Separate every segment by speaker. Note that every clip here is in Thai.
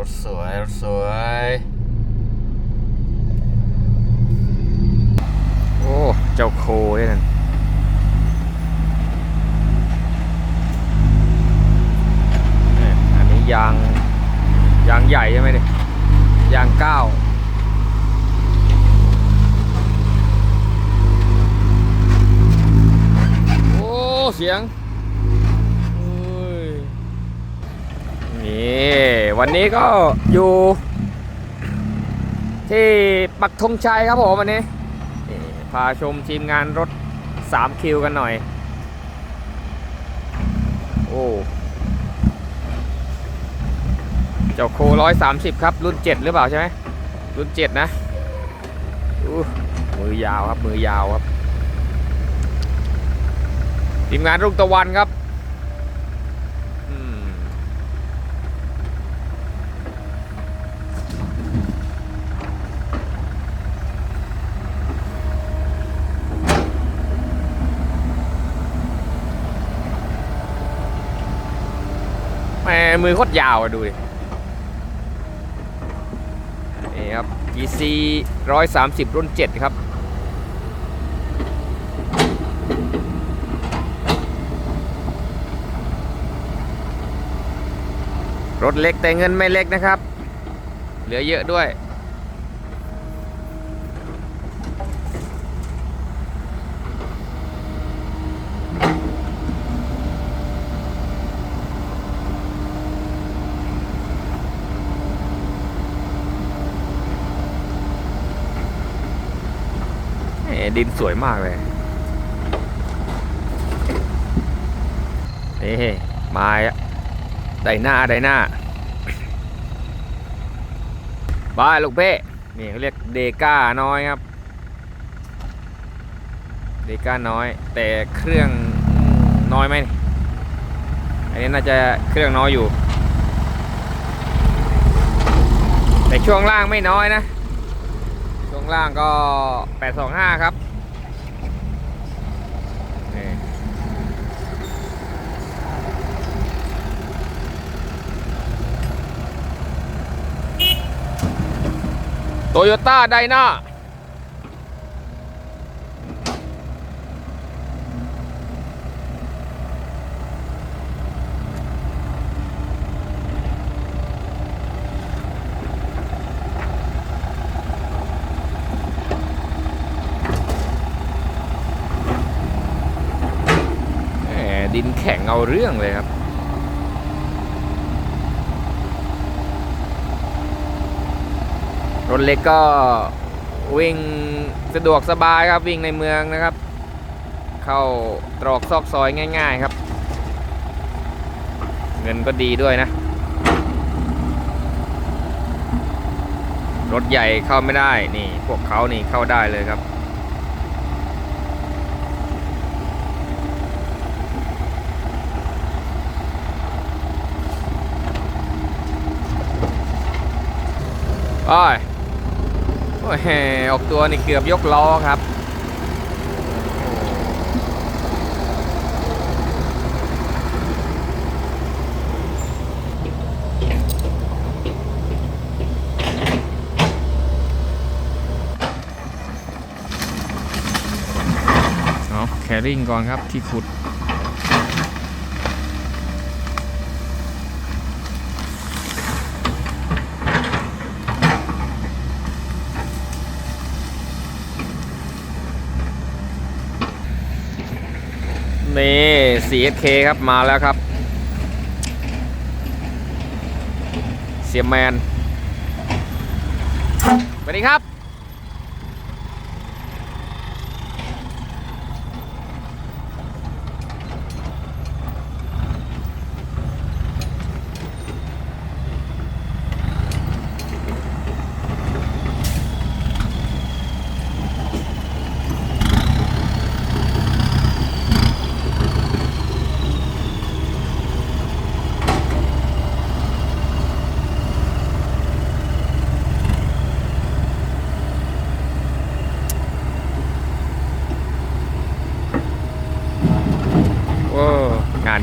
Speaker 1: รถสวย รถสวย โอ้ เจ้าโคยนั่นเนี่ยอันนี้ยาง ยางใหญ่ใช่ไหมเนี่ยยางเก้าโอ้ เสียง นี่วันนี้ก็อยู่ ที่ปักธงชัยครับผมวันนี้ พาชมทีมงานรถ 3 คิวกันหน่อย โอ้เจ้าโคร้อยสามสิบครับ รุ่น7หรือเปล่าใช่ไหมรุ่น7นะอู้มือยาวครับ มือยาวครับ ทีมงานรุ่งตะวันครับ มือโคตรยาวอะดูดิ นี่ครับ GC 130 รุ่น 7 ครับ รถเล็กแต่เงินไม่เล็กนะครับ เหลือเยอะด้วย ดินสวยมากเลยนี่มาไดหน้าไดหน้าบายลูกเพ่นี่เขาเรียกเดก้าน้อยครับ เดก้าน้อย แต่เครื่องน้อยไหมอันนี้น่าจะเครื่องน้อยอยู่ แต่ช่วงล่างไม่น้อยนะ ช่วงล่างก็ 825 ครับ โตโยต้าไดนาแหมดินแข็งเอาเรื่องเลยครับ รถเล็กก็วิ่งสะดวกสบายครับวิ่งในเมืองนะครับ เข้าตรอกซอกซอยง่าย ๆครับ เงินก็ดีด้วยนะ รถใหญ่เข้าไม่ได้นี่พวกเขานี่เข้าได้เลยครับอ้ย โอ้ยออกตัวนี่เกือบยกล้อครับเอาแคริ่งก่อนครับที่ขุด 4SK ครับมาแล้วครับ เสียแมนสวัสดีครับ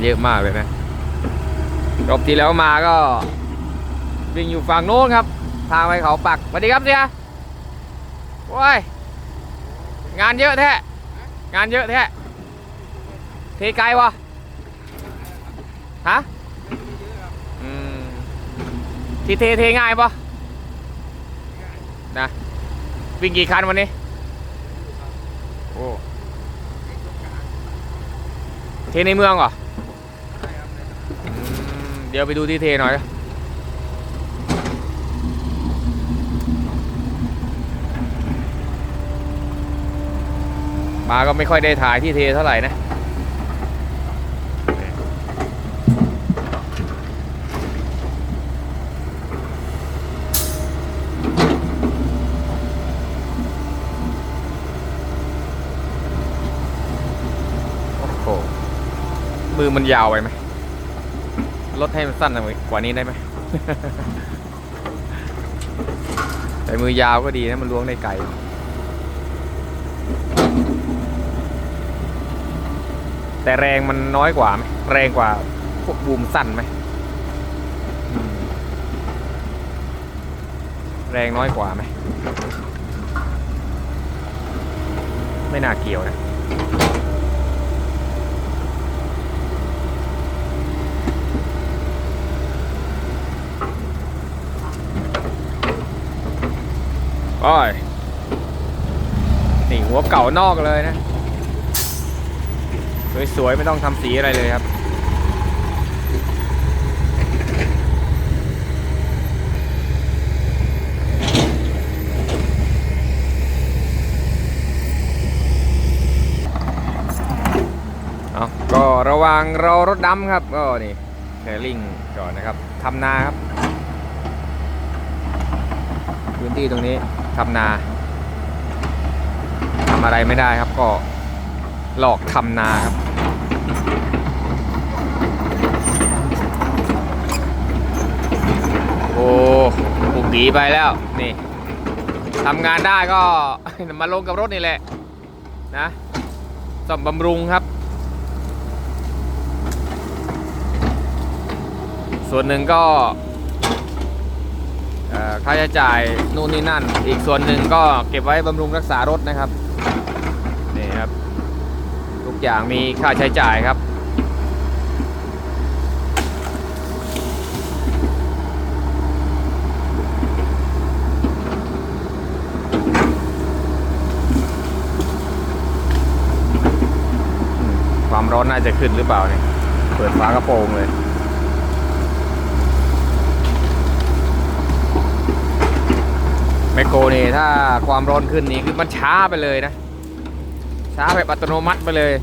Speaker 1: เยอะมากเลยนะรอบที่แล้วมาก็วิ่งอยู่ฝั่งโน้นครับ ทางไปเขาปักสวัสดีครับเสียโอ้ยงานเยอะแท้งานเยอะแท้เทไกลวะฮะทีเทเทง่ายปะนะวิ่งกี่คันวันนี้โอ้เทในเมืองเหรอ เดี๋ยวไปดูที่เทหน่อยมาก็ไม่ค่อยได้ถ่ายที่เทเท่าไหร่นะมือมันยาวไปไหม ลดให้มันสั้นกว่านี้ได้ไหม แต่มือยาวก็ดีนะ มันล้วงได้ไกลแต่แรงมันน้อยกว่าไหมแรงกว่าพวกบูมสั้นไหมแรงน้อยกว่าไหมไม่น่าเกี่ยวนะ โอ้ยนี่หัวเก่านอกเลยนะ สวยๆ ไม่ต้องทำสีอะไรเลยครับเอาก็ระว่างรอรถดำครับก็นี่แคลิงก่อนนะครับทำนาครับ พื้นที่ตรงนี้ ทำนาทำอะไรไม่ได้ครับก็หลอกทำนาครับโอ้ปุกดีไปแล้วนี่ทำงานได้ก็มาลงกับรถนี่แหละนะซ่อมบำรุงครับ ส่วนหนึ่งก็ ค่าใช้จ่ายนู่นนี่นั่น อีกส่วนหนึ่งก็เก็บไว้บำรุงรักษารถนะครับนี่ครับ ทุกอย่างมีค่าใช้จ่ายครับความร้อนน่าจะขึ้นหรือเปล่าเนี่ย เปิดฝากระโปรงเลย ไมโครนี่ถ้าความร้อนขึ้นนี่คือมันช้าไปเลยนะ ช้าแบบอัตโนมัติไปเลย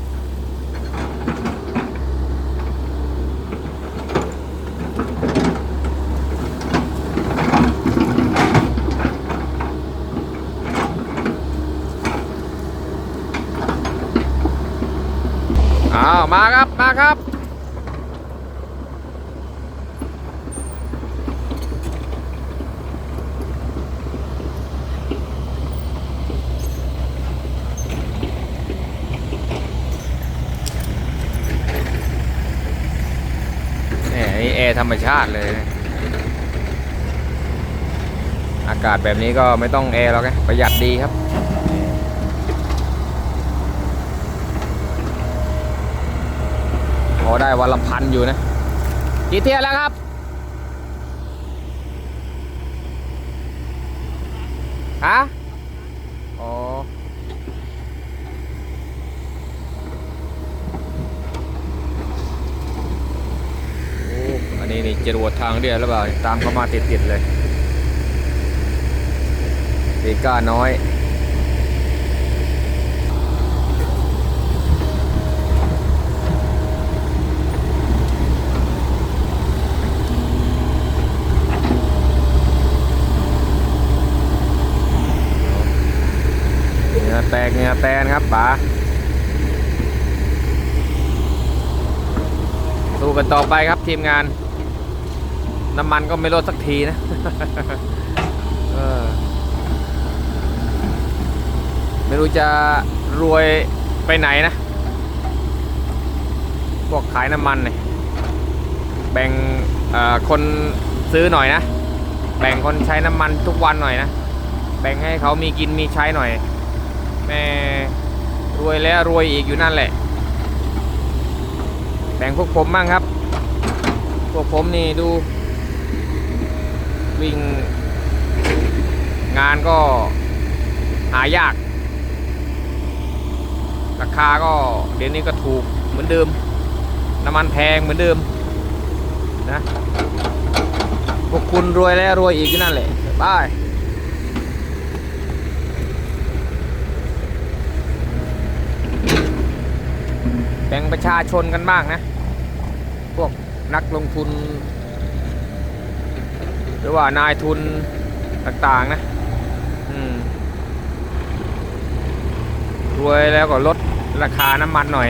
Speaker 1: อ้าว มาครับ มาครับ เนี่ยนี่แอร์ธรร มชาติเลย อากาศแบบนี้ก็ไม่ต้องแอร์แล้วไงประหยัดดีครับพอได้วันละพันอยู่นะ กี่เที่ยแล้วครับฮะ อ๋อ โอ้ อั นนี้นี่จรวดทางเดียวหรือเปล่า ตามเข้ามาติดๆเลยตีก้าน้อยเงื่อแตกเหงื่อแตนครับป๋าสู้กันต่อไปครับทีมงาน น้ำมันก็ไม่ลดสักทีนะไม่รู้จะรวยไปไหนนะพวกขายน้ำมันเนี่ยแบ่งคนซื้อหน่อยนะ แบ่งคนใช้น้ำมันทุกวันหน่อยนะ แบ่งให้เขามีกินมีใช้หน่อย แม่รวยแล้วรวยอีกอยู่นั่นแหละ แบ่งพวกผมบ้างครับ พวกผมนี่ดู วิ่ง งานก็หายาก ราคาก็เดี๋ยวนี้ก็ถูกเหมือนเดิม น้ำมันแพงเหมือนเดิมนะพวกคุณรวยแล้วรวยอีกนั่นแหละบายแบ่งประชาชนกันบ้างนะ พวกนักลงทุน หรือว่านายทุนต่างๆนะรวยแล้วก็ลดราคาน้ำมันหน่อย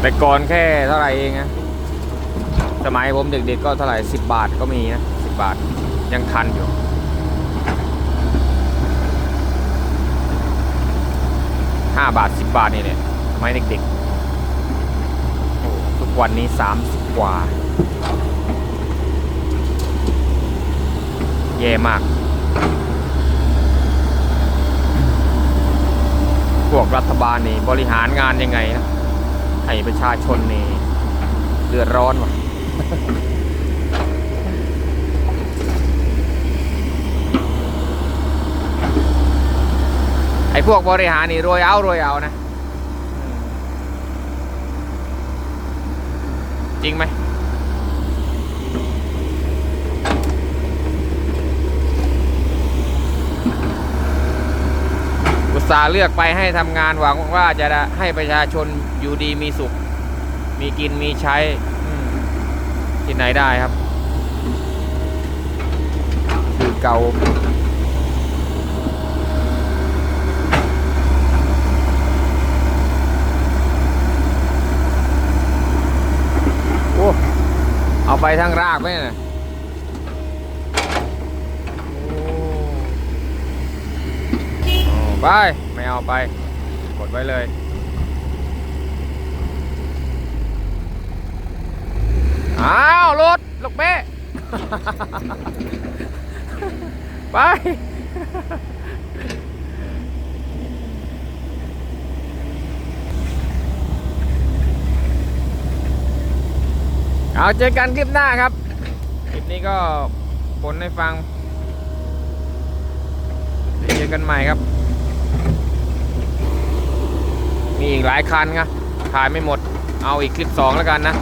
Speaker 1: แต่ก่อนแค่เท่าไหร่เองนะสมัยผมเด็กๆก็เท่าไหร่สิบบาทก็มีนะ บาทยังทันอยู่ห้าบาทสิบบาทนี่แหละสมัยเด็กๆ ทุกวันนี้สามสิบกว่า แย่มาก พวกรัฐบาลนี่บริหารงานยังไงนะให้ประชาชนนี่เดือดร้อนว่ะ อ้พวกบริหารนี่รวยเอารวยเอานะ จริงไหมอุตสาห์เลือกไปให้ทำงานหวังว่าจะได้ให้ประชาชนอยู่ดีมีสุข มีกินมีใช้ที่ไหนได้ครับ คือเก่า เอาไปทั้งรากไหมน่ะไป ไม่เอาไป กดไว้เลย อ้าวรถลูกเป๊ะไป เอาเจอกันคลิปหน้าครับ คลิปนี้ก็ผลให้ฟังเดี๋ยวเจอกันใหม่ครับ มีอีกหลายคันครับถ่ายไม่หมด เอาอีกคลิปสองแล้วกันนะ